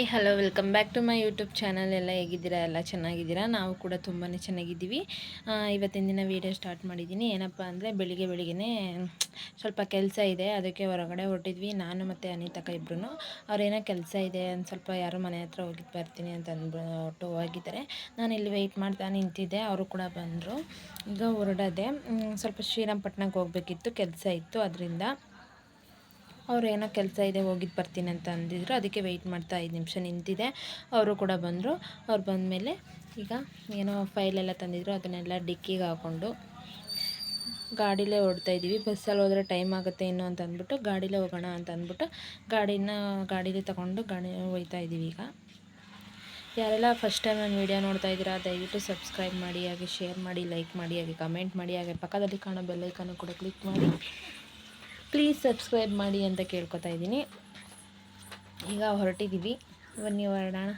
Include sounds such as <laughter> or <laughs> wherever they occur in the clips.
Hi, hello, welcome back to my YouTube channel. ಎಲ್ಲ ಹೇಗಿದ್ದೀರಾ? ಎಲ್ಲ ಚೆನ್ನಾಗಿದ್ದೀರಾ? ನಾವು ಕೂಡ ತುಂಬಾ ಚೆನ್ನಾಗಿದ್ದೀವಿ. ಇವತ್ತಿನ ದಿನ ವೀಡಿಯೋ ಸ್ಟಾರ್ಟ್ ಮಾಡಿದ್ದೀನಿ. ಏನಪ್ಪ ಅಂದರೆ ಬೆಳಿಗ್ಗೆ ಬೆಳಿಗ್ಗೆ ಸ್ವಲ್ಪ ಕೆಲಸ ಇದೆ. ಅದಕ್ಕೆ ಹೊರಗಡೆ ಹೊರಟಿದ್ವಿ. ನಾನು ಮತ್ತು ಅನಿತಕ್ಕ ಇಬ್ಬರು ಅವ್ರೇನೋ ಕೆಲಸ ಇದೆ ಅಂತ ಸ್ವಲ್ಪ ಯಾರು ಮನೆ ಹತ್ರ ಹೋಗಿದ್ದು ಬರ್ತೀನಿ ಅಂತ ಅಂದ್ಬಿಟ್ಟು ಹೋಗಿದ್ದಾರೆ. ನಾನು ಇಲ್ಲಿ ವೆಯ್ಟ್ ಮಾಡ್ತಾ ನಿಂತಿದ್ದೆ. ಅವರು ಕೂಡ ಬಂದರು. ಈಗ ಹೊರಡದೆ ಸ್ವಲ್ಪ ಶ್ರೀರಂಗಪಟ್ಟಣಕ್ಕೆ ಹೋಗಬೇಕಿತ್ತು. ಕೆಲಸ ಇತ್ತು. ಅದರಿಂದ ಅವ್ರು ಏನೋ ಕೆಲಸ ಇದೆ ಹೋಗಿದ್ದು ಬರ್ತೀನಿ ಅಂತ ಅಂದಿದ್ರು. ಅದಕ್ಕೆ ವೆಯ್ಟ್ ಮಾಡ್ತಾ ಐದು ನಿಮಿಷ ನಿಂತಿದೆ. ಅವರು ಕೂಡ ಬಂದರು. ಅವ್ರು ಬಂದಮೇಲೆ ಈಗ ಏನೋ ಫೈಲೆಲ್ಲ ತಂದಿದ್ರು. ಅದನ್ನೆಲ್ಲ ಡಿಕ್ಕಿಗೆ ಹಾಕ್ಕೊಂಡು ಗಾಡಿಲೇ ಓಡ್ತಾ ಇದ್ದೀವಿ ಬಸ್ಸಲ್ಲಿ ಹೋದರೆ ಟೈಮ್ ಆಗುತ್ತೆ ಏನು ಅಂತ ಅಂದ್ಬಿಟ್ಟು ಗಾಡಿಲೇ ಹೋಗೋಣ ಅಂತ ಅಂದ್ಬಿಟ್ಟು ಗಾಡಿನ, ಗಾಡೀಲಿ ತಗೊಂಡು ಗಾಡಿ ಹೋಗ್ತಾ ಇದ್ದೀವಿ ಈಗ. ಯಾರೆಲ್ಲ ಫಸ್ಟ್ ಟೈಮ್ ನಾನು ವೀಡಿಯೋ ನೋಡ್ತಾ ಇದ್ದೀರಾ, ದಯವಿಟ್ಟು ಸಬ್ಸ್ಕ್ರೈಬ್ ಮಾಡಿ, ಹಾಗೆ ಶೇರ್ ಮಾಡಿ ಲೈಕ್ ಮಾಡಿ, ಹಾಗೆ ಕಮೆಂಟ್ ಮಾಡಿ, ಹಾಗೆ ಪಕ್ಕದಲ್ಲಿ ಕಾಣೋ ಬೆಲ್ಲೈಕನ್ನು ಕೂಡ ಕ್ಲಿಕ್ ಮಾಡಿ. ಪ್ಲೀಸ್ ಸಬ್ಸ್ಕ್ರೈಬ್ ಮಾಡಿ ಅಂತ ಕೇಳ್ಕೊತಾ ಇದ್ದೀನಿ. ಈಗ ಹೊರಟಿದ್ದೀವಿ ಬನ್ನಿ ಹೊರಡೋಣ.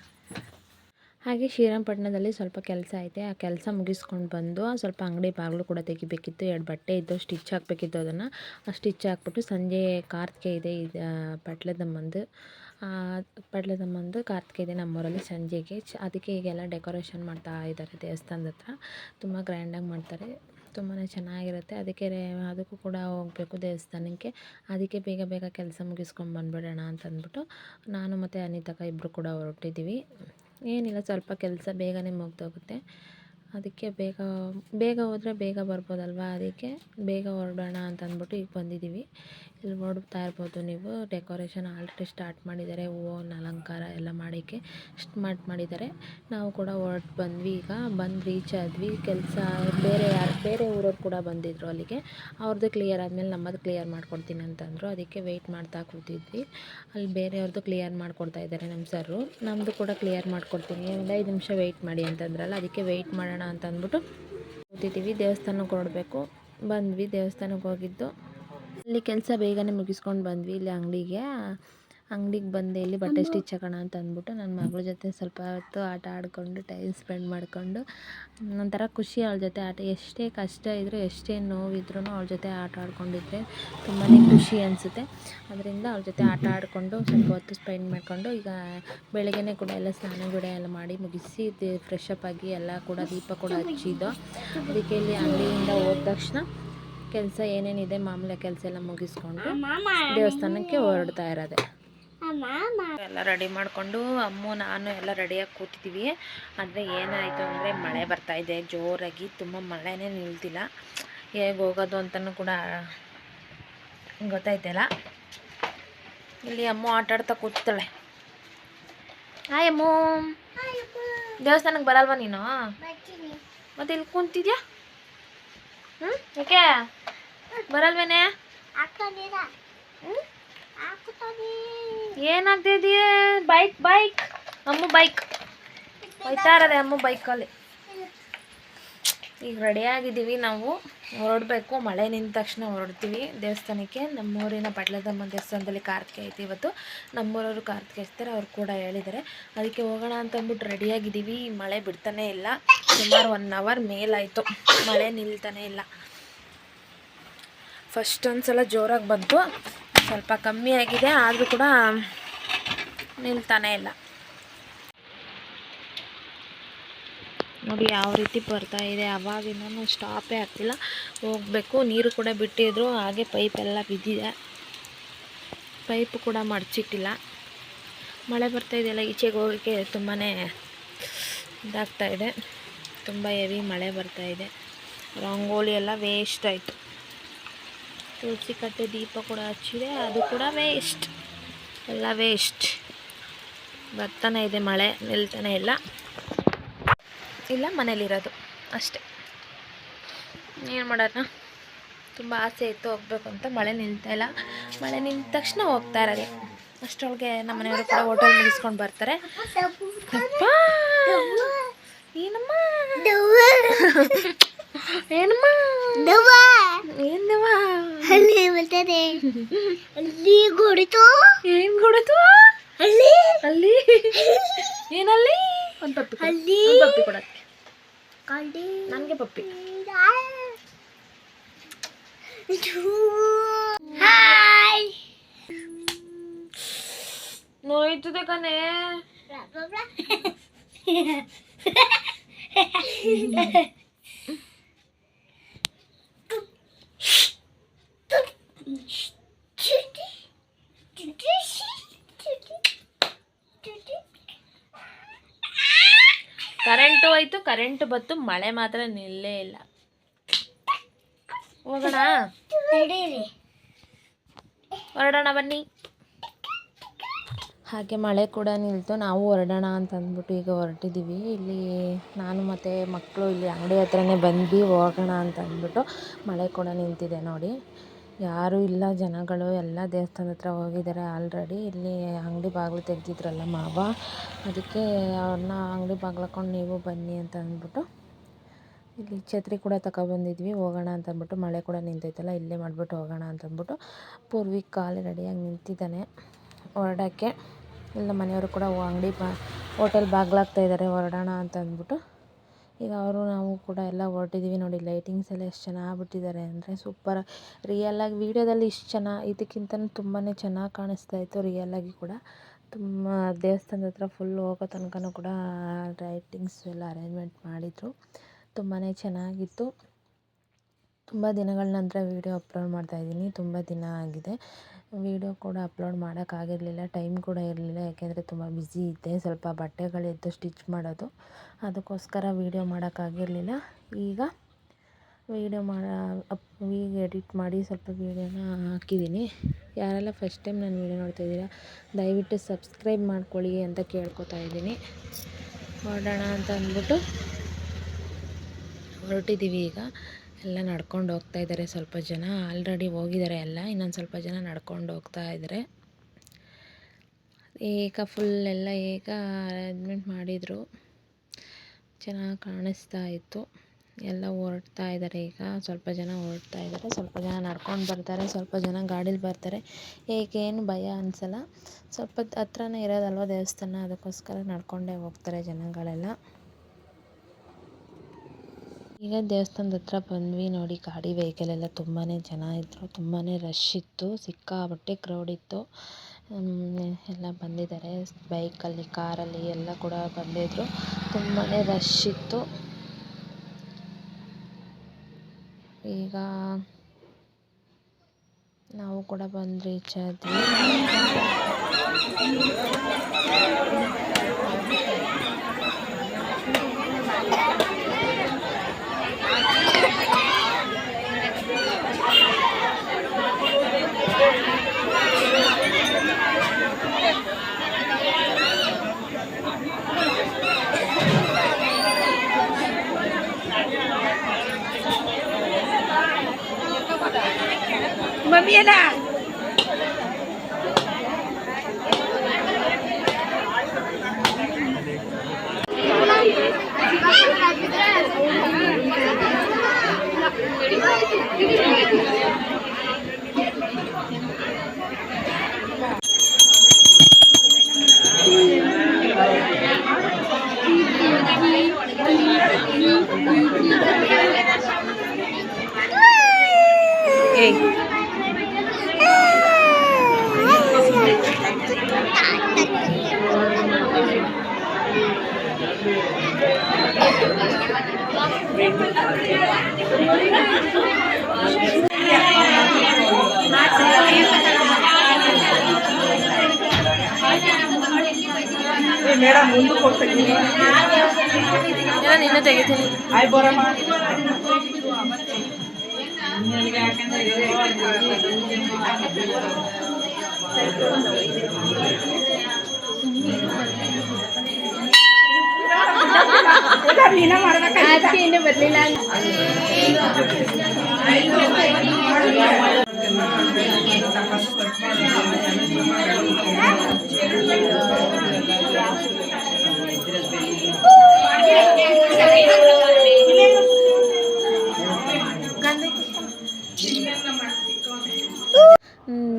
ಹಾಗೆ ಶ್ರೀರಂಗಪಟ್ಟಣದಲ್ಲಿ ಸ್ವಲ್ಪ ಕೆಲಸ ಐತೆ. ಆ ಕೆಲಸ ಮುಗಿಸ್ಕೊಂಡು ಬಂದು ಸ್ವಲ್ಪ ಅಂಗಡಿ ಬಾಗಿಲು ಕೂಡ ತೆಗಿಬೇಕಿತ್ತು. ಎರಡು ಬಟ್ಟೆ ಇದ್ದು ಸ್ಟಿಚ್ ಹಾಕಬೇಕಿತ್ತು ಅದನ್ನು. ಆ ಸ್ಟಿಚ್ ಹಾಕ್ಬಿಟ್ಟು ಸಂಜೆ ಕಾರ್ತಿಕೆ ಇದೆ. ಇದು ಪಟ್ಲದಮ್ಮಂದು ಪಟ್ಲದಮ್ಮಂದು ಕಾರ್ತಿಕೆ ಇದೆ ನಮ್ಮೂರಲ್ಲಿ ಸಂಜೆಗೆ. ಅದಕ್ಕೆ ಈಗೆಲ್ಲ ಡೆಕೋರೇಷನ್ ಮಾಡ್ತಾ ಇದ್ದಾರೆ ದೇವಸ್ಥಾನದ ಹತ್ರ. ತುಂಬ ಗ್ರ್ಯಾಂಡಾಗಿ ಮಾಡ್ತಾರೆ. ತುಂಬಾ ಚೆನ್ನಾಗಿರುತ್ತೆ. ಅದಕ್ಕೆ ಅದಕ್ಕೂ ಕೂಡ ಹೋಗಬೇಕು ದೇವಸ್ಥಾನಕ್ಕೆ. ಅದಕ್ಕೆ ಬೇಗ ಬೇಗ ಕೆಲಸ ಮುಗಿಸ್ಕೊಂಡು ಬಂದ್ಬಿಡೋಣ ಅಂತಂದ್ಬಿಟ್ಟು ನಾನು ಮತ್ತು ಅನಿತಕ್ಕ ಇಬ್ಬರು ಕೂಡ ಹೊರಟಿದ್ದೀವಿ. ಏನಿಲ್ಲ, ಸ್ವಲ್ಪ ಕೆಲಸ ಬೇಗನೆ ಮುಗ್ದೋಗುತ್ತೆ. ಅದಕ್ಕೆ ಬೇಗ ಬೇಗ ಹೋದರೆ ಬೇಗ ಬರ್ಬೋದಲ್ವಾ? ಅದಕ್ಕೆ ಬೇಗ ಹೊರಡೋಣ ಅಂತ ಅಂದ್ಬಿಟ್ಟು ಈಗ ಬಂದಿದ್ದೀವಿ. ಇಲ್ಲಿ ನೋಡ್ತಾ ಇರ್ಬೋದು ನೀವು ಡೆಕೋರೇಷನ್ ಆಲ್ರೆಡಿ ಸ್ಟಾರ್ಟ್ ಮಾಡಿದ್ದಾರೆ, ಹೂವಿನ ಅಲಂಕಾರ ಎಲ್ಲ ಮಾಡೋಕ್ಕೆ ಸ್ಟಾರ್ಟ್ ಮಾಡಿದ್ದಾರೆ. ನಾವು ಕೂಡ ಹೊರಟು ಬಂದ್ವಿ, ಈಗ ಬಂದು ರೀಚ್ ಆದ್ವಿ. ಕೆಲಸ ಬೇರೆ ಯಾರು, ಬೇರೆ ಊರವ್ರು ಕೂಡ ಬಂದಿದ್ದರು ಅಲ್ಲಿಗೆ. ಅವ್ರದ್ದು ಕ್ಲಿಯರ್ ಆದಮೇಲೆ ನಮ್ಮದು ಕ್ಲಿಯರ್ ಮಾಡ್ಕೊಡ್ತೀನಿ ಅಂತಂದರು. ಅದಕ್ಕೆ ವೆಯ್ಟ್ ಮಾಡ್ತಾ ಕೂತಿದ್ವಿ. ಅಲ್ಲಿ ಬೇರೆಯವ್ರದ್ದು ಕ್ಲಿಯರ್ ಮಾಡ್ಕೊಡ್ತಾ ಇದ್ದಾರೆ ನಮ್ಮ ಸರ್ರು. ನಮ್ಮದು ಕೂಡ ಕ್ಲಿಯರ್ ಮಾಡ್ಕೊಡ್ತೀನಿ. ಒಂದು ಐದು ನಿಮಿಷ ವೆಯ್ಟ್ ಮಾಡಿ ಅಂತಂದ್ರಲ್ಲ, ಅದಕ್ಕೆ ವೆಯ್ಟ್ ಮಾಡೋಣ ಅಂತ ಅಂದ್ಬಿಟ್ಟು ಕೂತಿದ್ದೀವಿ. ದೇವಸ್ಥಾನಕ್ಕೆ ಹೊರಡಬೇಕು. ಬಂದ್ವಿ ದೇವಸ್ಥಾನಕ್ಕೆ ಹೋಗಿದ್ದು. ಅಲ್ಲಿ ಕೆಲಸ ಬೇಗನೆ ಮುಗಿಸ್ಕೊಂಡು ಬಂದ್ವಿ ಇಲ್ಲಿ ಅಂಗಡಿಗೆ. ಅಂಗಡಿಗೆ ಬಂದೆ ಇಲ್ಲಿ ಬಟ್ಟೆ ಸ್ಟಿಚ್ ಹಾಕೋಣ ಅಂತ ಅಂದ್ಬಿಟ್ಟು ನನ್ನ ಮಗಳ ಜೊತೆ ಸ್ವಲ್ಪ ಹೊತ್ತು ಆಟ ಆಡಿಕೊಂಡು ಟೈಮ್ ಸ್ಪೆಂಡ್ ಮಾಡಿಕೊಂಡು ಒಂಥರ ಖುಷಿ ಅವಳ ಜೊತೆ ಆಟ ಎಷ್ಟೇ ಕಷ್ಟ ಇದ್ದರೂ ಎಷ್ಟೇ ನೋವಿದ್ರೂ ಅವಳ ಜೊತೆ ಆಟ ಆಡ್ಕೊಂಡಿದ್ರೆ ತುಂಬಾ ಖುಷಿ ಅನಿಸುತ್ತೆ. ಅದರಿಂದ ಅವಳ ಜೊತೆ ಆಟ ಆಡಿಕೊಂಡು ಸ್ವಲ್ಪ ಹೊತ್ತು ಸ್ಪೆಂಡ್ ಮಾಡಿಕೊಂಡು ಈಗ ಬೆಳಗ್ಗೆನೇ ಕೂಡ ಎಲ್ಲ ಸ್ನಾನ ಗಿಡ ಎಲ್ಲ ಮಾಡಿ ಮುಗಿಸಿ ಫ್ರೆಶ್ ಅಪ್ ಆಗಿ ಎಲ್ಲ ಕೂಡ ದೀಪ ಕೂಡ ಹಚ್ಚಿದ್ದು. ಅದಕ್ಕೆ ಇಲ್ಲಿ ಅಂಗಡಿಯಿಂದ ಹೋದ ತಕ್ಷಣ ಕೆಲಸ ಏನೇನಿದೆ ಮಾಮೂಲಿ ಕೆಲಸ ಎಲ್ಲ ಮುಗಿಸ್ಕೊಂಡು ದೇವಸ್ಥಾನಕ್ಕೆ ಹೊರಡ್ತಾ ಇರೋದೆ. ಎಲ್ಲ ರೆಡಿ ಮಾಡಿಕೊಂಡು ಅಮ್ಮು ನಾನು ಎಲ್ಲ ರೆಡಿಯಾಗಿ ಕೂತಿದ್ದೀವಿ. ಆದರೆ ಏನಾಯಿತು ಅಂದರೆ ಮಳೆ ಬರ್ತಾ ಇದೆ. ಜೋರಾಗಿ ತುಂಬ ಮಳೆನೇ ನಿಲ್ತಿಲ್ಲ ಹೇಗೆ ಹೋಗೋದು ಅಂತಲೂ ಕೂಡ ಗೊತ್ತಾಯ್ತಲ್ಲ. ಇಲ್ಲಿ ಅಮ್ಮು ಆಟ ಆಡ್ತಾ ಕೂತಾಳೆ ಹಾಯ್ ಅಮ್ಮು. ದೇವಸ್ಥಾನಕ್ಕೆ ಬರಲ್ವಾ ನೀನು? ಮತ್ತೆ ಇಲ್ಲಿ ಕುಂತಿದ್ಯಾ? ಯಾಕೆ? ಬರಲ್ವೇನೆ? ಹ್ಞೂ ಏನಾಗ್ತಾ ಇದೆಯೇ? Bike bike. ಅಮ್ಮ ಬೈಕ್. ಹೋಯ್ತಾ ಇರೋದೆ ಅಮ್ಮ ಬೈಕಲ್ಲಿ. ಈಗ ರೆಡಿ ಆಗಿದ್ದೀವಿ ನಾವು. ಹೊರಡಬೇಕು. ಮಳೆ ನಿಂತ ತಕ್ಷಣ ಹೊರಡ್ತೀವಿ. ದೇವಸ್ಥಾನಕ್ಕೆ. ನಮ್ಮೂರಿನ ಪಟ್ಲದಮ್ಮ ದೇವಸ್ಥಾನದಲ್ಲಿ ಕಾರ್ತಿಕೆ ಐತಿ ಇವತ್ತು. ನಮ್ಮೂರವರು ಕಾರ್ತಿಕೆ ಇರ್ತಾರೆ. ಅವ್ರು ಕೂಡ ಹೇಳಿದ್ದಾರೆ. ಅದಕ್ಕೆ ಹೋಗೋಣ ಅಂತ ಅಂದ್ಬಿಟ್ಟು ರೆಡಿಯಾಗಿದ್ದೀವಿ ಮಳೆ ಬಿಡ್ತಾನೇ ಇಲ್ಲ. ಸುಮಾರು ಒನ್ ಅವರ್ ಮೇಲಾಯಿತು. ಮಳೆ ನಿಲ್ತಾನೇ ಇಲ್ಲ. ಫಸ್ಟ್ ಒಂದು ಸಲ ಜೋರಾಗಿ ಬಂತು. ಸ್ವಲ್ಪ ಕಮ್ಮಿ ಆಗಿದೆ. ಆದರೂ ಕೂಡ ನಿಲ್ತಾನೆ ಇಲ್ಲ. ನೋಡಿ ಯಾವ ರೀತಿ ಬರ್ತಾ ಇದೆ. ಅವಾಗಿಂದನೂ ಸ್ಟಾಪೇ ಆಗ್ತಿಲ್ಲ ಹೋಗಬೇಕು. ನೀರು ಕೂಡ ಬಿಟ್ಟಿದ್ರು. ಹಾಗೆ ಪೈಪ್ ಎಲ್ಲ ಬಿದ್ದಿದೆ. ಪೈಪ್ ಕೂಡ ಮಡಚಿಟ್ಟಿಲ್ಲ. ಮಳೆ ಬರ್ತಾ ಇದೆಯಲ್ಲ ಈಚೆಗೆ ಹೋಗೋಕ್ಕೆ ತುಂಬಾ ಇದಾಗ್ತಾ ಇದೆ. ತುಂಬ ಹೆವಿ ಮಳೆ ಬರ್ತಾ ಇದೆ. ರಂಗೋಲಿ ಎಲ್ಲ ವೇಸ್ಟ್ ಆಯಿತು. ತುಳಸಿ ಕಟ್ಟೆ ದೀಪ ಕೂಡ ಹಚ್ಚಿದೆ. ಅದು ಕೂಡ ವೇಸ್ಟ್ ಎಲ್ಲ ವೇಸ್ಟ್ ಬರ್ತಾನೆ ಇದೆ ಮಳೆ, ನಿಲ್ತಾನೆ ಇಲ್ಲ. ಇಲ್ಲ ಮನೇಲಿರೋದು. ಅಷ್ಟೇ. ಏನು ಮಾಡೋಣ? ತುಂಬ ಆಸೆ ಇತ್ತು ಹೋಗ್ಬೇಕು ಅಂತ ಮಳೆ ನಿಲ್ತಾ ಇಲ್ಲ. ಮಳೆ ನಿಂತ ತಕ್ಷಣ ಹೋಗ್ತಾ ಇರೋದೆ. ಅಷ್ಟರೊಳಗೆ ನಮ್ಮ ಮನೆಯವರು ಕೂಡ ಹೋಟೆಲ್ ಮುಗಿಸ್ಕೊಂಡು ಬರ್ತಾರೆ. ಏನಮ್ಮ? ಏನಮ್ಮ? ಅಲ್ಲಿ ಗುಡಿತು ಏನ್ ಕೊಡತು ಅಲ್ಲಿ? ಅಲ್ಲಿ? ಏನಲ್ಲಿ? ಒಂದು ಪಪ್ಪಿ. ಅಲ್ಲಿ? ಪಪ್ಪಿ ಕೊಡಕ್ಕೆ ಕಡಿ. ನನಗೆ ಪಪ್ಪಿ. ಹಾಯ್ ನೋಯ್ತದೆ ಕಣೆ. <laughs> ಕರೆಂಟು ಹೋಯ್ತು, ಕರೆಂಟ್ ಬತ್ತು, ಮಳೆ ಮಾತ್ರ ನಿಲ್ಲೇ ಇಲ್ಲ. ಹೋಗೋಣ? ಹೊರಡೋಣ ಬನ್ನಿ. ಹಾಗೆ ಮಳೆ ಕೂಡ ನಿಲ್ತು, ನಾವು ಹೊರಡೋಣ ಅಂತ ಅಂದ್ಬಿಟ್ಟು ಈಗ ಹೊರಟಿದ್ದೀವಿ ಇಲ್ಲಿ ನಾನು ಮತ್ತು ಮಕ್ಕಳು ಇಲ್ಲಿ ಅಂಗಡಿ ಹತ್ರನೇ ಬಂದ್ವಿ, ಹೋಗೋಣ ಅಂತ ಅಂದ್ಬಿಟ್ಟು ಮಳೆ ಕೂಡ ನಿಂತಿದೆ ನೋಡಿ. ಯಾರೂ ಇಲ್ಲ ಜನಗಳು. ಎಲ್ಲ ದೇವಸ್ಥಾನದ ಹತ್ರ ಹೋಗಿದ್ದಾರೆ ಆಲ್ರೆಡಿ ಇಲ್ಲಿ ಅಂಗಡಿ ಬಾಗಿಲು ತೆಗೆದಿದ್ರಲ್ಲ ಮಾವ. ಅದಕ್ಕೆ ಅವ್ರನ್ನ ಅಂಗಡಿ ಬಾಗಿಲು ಹಾಕೊಂಡು ನೀವು ಬನ್ನಿ ಅಂತ ಅಂದ್ಬಿಟ್ಟು ಇಲ್ಲಿ ಛತ್ರಿ ಕೂಡ ತಗೊಬಂದಿದ್ವಿ. ಹೋಗೋಣ ಅಂತ ಅಂದ್ಬಿಟ್ಟು ಮಳೆ ಕೂಡ ನಿಂತೈತಲ್ಲ, ಇಲ್ಲೇ ಮಾಡಿಬಿಟ್ಟು ಹೋಗೋಣ ಅಂತ ಅಂದ್ಬಿಟ್ಟು ಪೂರ್ವಿಕ್ ಕಾಲು ರೆಡಿಯಾಗಿ ನಿಂತಿದ್ದಾನೆ. ಹೊರಡೋಕ್ಕೆ. ಇಲ್ಲ ಮನೆಯವರು ಕೂಡ ಅಂಗಡಿ ಬಾ ಹೋಟೆಲ್ ಬಾಗ್ಲಾಗ್ತಾ ಇದ್ದಾರೆ. ಹೊರಡೋಣ ಅಂತ ಅಂದ್ಬಿಟ್ಟು ಈಗ ಅವರು ನಾವು ಕೂಡ ಎಲ್ಲ ಹೊರಟಿದ್ದೀವಿ ನೋಡಿ ಲೈಟಿಂಗ್ಸ್ ಎಲ್ಲ ಎಷ್ಟು ಚೆನ್ನಾಗಿ ಬಿಟ್ಟಿದ್ದಾರೆ ಅಂದರೆ ಸೂಪರ್ ರಿಯಲಾಗಿ ವೀಡಿಯೋದಲ್ಲಿ ಇಷ್ಟು ಚೆನ್ನಾಗಿ ಇದಕ್ಕಿಂತ ತುಂಬಾ ಚೆನ್ನಾಗಿ ಕಾಣಿಸ್ತಾ ಇತ್ತು ರಿಯಲಾಗಿ ಕೂಡ. ತುಂಬ ದೇವಸ್ಥಾನದ ಹತ್ರ ಫುಲ್ ಹೋಗೋ ತನಕನೂ ಕೂಡ ಲೈಟಿಂಗ್ಸ್ ಎಲ್ಲ ಅರೇಂಜ್ಮೆಂಟ್ ಮಾಡಿದರು. ತುಂಬಾ ಚೆನ್ನಾಗಿತ್ತು. ತುಂಬ ದಿನಗಳ ನಂತರ ವೀಡಿಯೋ ಅಪ್ಲೋಡ್ ಮಾಡ್ತಾಯಿದ್ದೀನಿ ತುಂಬ ದಿನ ಆಗಿದೆ. ವೀಡಿಯೋ ಕೂಡ ಅಪ್ಲೋಡ್ ಮಾಡೋಕ್ಕಾಗಿರಲಿಲ್ಲ ಟೈಮ್ ಕೂಡ ಇರಲಿಲ್ಲ. ಯಾಕೆಂದರೆ ತುಂಬ ಬ್ಯುಸಿ ಇದ್ದೆ, ಸ್ವಲ್ಪ ಬಟ್ಟೆಗಳಿದ್ದು ಸ್ಟಿಚ್ ಮಾಡೋದು. ಅದಕ್ಕೋಸ್ಕರ ವೀಡಿಯೋ ಮಾಡೋಕ್ಕಾಗಿರಲಿಲ್ಲ ಈಗ ವೀಡಿಯೋ ಮಾಡ, ಅಪ್ ಎಡಿಟ್ ಮಾಡಿ ಸ್ವಲ್ಪ ವೀಡಿಯೋನ ಹಾಕಿದ್ದೀನಿ ಯಾರೆಲ್ಲ ಫಸ್ಟ್ ಟೈಮ್ ನಾನು ವೀಡಿಯೋ ನೋಡ್ತಾ ಇದ್ದೀರಾ, ದಯವಿಟ್ಟು ಸಬ್ಸ್ಕ್ರೈಬ್ ಮಾಡ್ಕೊಳ್ಳಿ ಅಂತ ಕೇಳ್ಕೊತಾ ಇದ್ದೀನಿ. ಹೊರಡೋಣ ಅಂತ ಅಂದ್ಬಿಟ್ಟು ಹೊರಟಿದ್ದೀವಿ ಈಗ. ಎಲ್ಲ ನಡ್ಕೊಂಡು ಹೋಗ್ತಾ ಇದ್ದಾರೆ ಸ್ವಲ್ಪ ಜನ. ಆಲ್ರೆಡಿ ಹೋಗಿದ್ದಾರೆ ಎಲ್ಲ. ಇನ್ನೊಂದು ಸ್ವಲ್ಪ ಜನ ನಡ್ಕೊಂಡು ಹೋಗ್ತಾ ಇದ್ದಾರೆ. ಈಗ ಫುಲ್ ಎಲ್ಲ ಈಗ ಅರೇಂಜ್ಮೆಂಟ್ ಮಾಡಿದರು. ಚೆನ್ನಾಗಿ ಕಾಣಿಸ್ತಾ ಇತ್ತು. ಎಲ್ಲ ಹೊರಡ್ತಾ ಇದ್ದಾರೆ ಈಗ. ಸ್ವಲ್ಪ ಜನ ಹೊರಡ್ತಾ ಇದ್ದಾರೆ. ಸ್ವಲ್ಪ ಜನ ನಡ್ಕೊಂಡು ಬರ್ತಾರೆ. ಸ್ವಲ್ಪ ಜನ ಗಾಡೀಲಿ ಬರ್ತಾರೆ. ಏಕೇನು ಭಯ ಅನಿಸಲ್ಲ. ಸ್ವಲ್ಪ ಹತ್ರನೇ ಇರೋದಲ್ವ ದೇವಸ್ಥಾನ? ಅದಕ್ಕೋಸ್ಕರ ನಡ್ಕೊಂಡೇ ಹೋಗ್ತಾರೆ ಜನಗಳೆಲ್ಲ. ಈಗ ದೇವಸ್ಥಾನದ ಹತ್ರ ಬಂದ್ವಿ ನೋಡಿ, ಗಾಡಿ ವೆಹಿಕಲ್ ಎಲ್ಲ ತುಂಬಾ ಜನ ಇದ್ದರು ತುಂಬಾ ರಶ್ ಇತ್ತು, ಸಿಕ್ಕಾಪಟ್ಟೆ ಕ್ರೌಡ್ ಇತ್ತು. ಎಲ್ಲ ಬಂದಿದ್ದಾರೆ ಬೈಕಲ್ಲಿ ಕಾರಲ್ಲಿ ಎಲ್ಲ ಕೂಡ ಬಂದಿದ್ದರು ತುಂಬಾ ರಶ್ ಇತ್ತು. ಈಗ ನಾವು ಕೂಡ ಬಂದು ರೀಚ್ ಆದ್ವಿ Mami na. Hey. ಮೇಡಮ್ ಮುಂದೆ కొట్టండి నిన్న తెగితే అయిపోరమ్మా Thank you. ಬರಲಿಲ್ಲ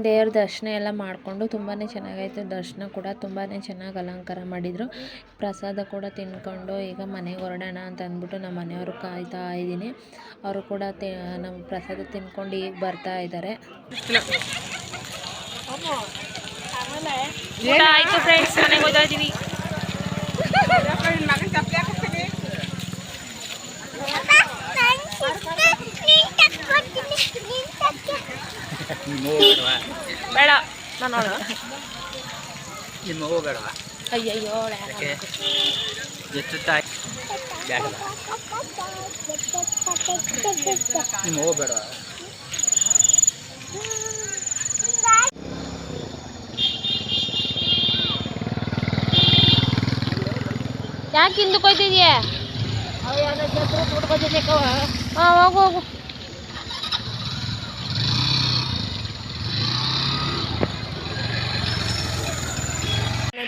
ದೇವ್ರ ದರ್ಶನ ಎಲ್ಲ ಮಾಡಿಕೊಂಡು ತುಂಬಾ ಚೆನ್ನಾಗಾಯಿತು ದರ್ಶನ ಕೂಡ ತುಂಬಾ ಚೆನ್ನಾಗಿ ಅಲಂಕಾರ ಮಾಡಿದರು. ಪ್ರಸಾದ ಕೂಡ ತಿನ್ಕೊಂಡು ಈಗ ಮನೆಗೆ ಹೊರಡೋಣ ಅಂತ ಅಂದ್ಬಿಟ್ಟು ನಮ್ಮ ಮನೆಯವರು ಕಾಯ್ತಾ ಇದ್ದೀನಿ. ಅವರು ಕೂಡ ತಿ ನಮ್ಮ ಪ್ರಸಾದ ತಿನ್ಕೊಂಡು ಈಗ ಬರ್ತಾ ಇದ್ದಾರೆ ಆಯ್ತು ಫ್ರೆಂಡ್ಸ್ ಮನೆಗೆ ಹೋಗ್ತಾ <laughs> ಬೇಡ ನಾನು ನೋಡ ನಿಮ್ಮ ಹೋಗಬೇಡ ಅಯ್ಯಯ್ಯೋ ಎಷ್ಟು ತಾಯಿ ಬೇಡವಾ ನಿಮ್ಮ ಹೋಗ್ಬೇಡವಾ ಯಾಕೆ ಹಿಂದಕ್ಕೆ ಹೋಯ್ತಿದ್ಯಾ? ಹಾಂ ಹೋಗು ಹೋಗು.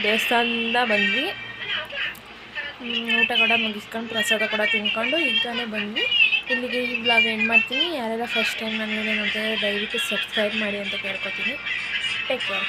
ದೇವಸ್ಥಾನದಿಂದ ಬಂದ್ವಿ. ಊಟ ಕೂಡ ಮುಗಿಸ್ಕೊಂಡು ಪ್ರಸಾದ ಕೂಡ ತಿನ್ಕೊಂಡು ಈಗಾನೇ ಬಂದ್ವಿ. ಇಲ್ಲಿಗೆ ಈ ಬ್ಲಾಗ್ ಎಂಡ್ ಮಾಡ್ತೀನಿ. ಯಾರೆಲ್ಲ ಫಸ್ಟ್ ಟೈಮ್ ನನ್ನ ಮೇಲೆ ನೋಡ್ತಾರೆ ದಯವಿಟ್ಟು ಸಬ್ಸ್ಕ್ರೈಬ್ ಮಾಡಿ ಅಂತ ಕೇಳ್ಕೊತೀನಿ. Take care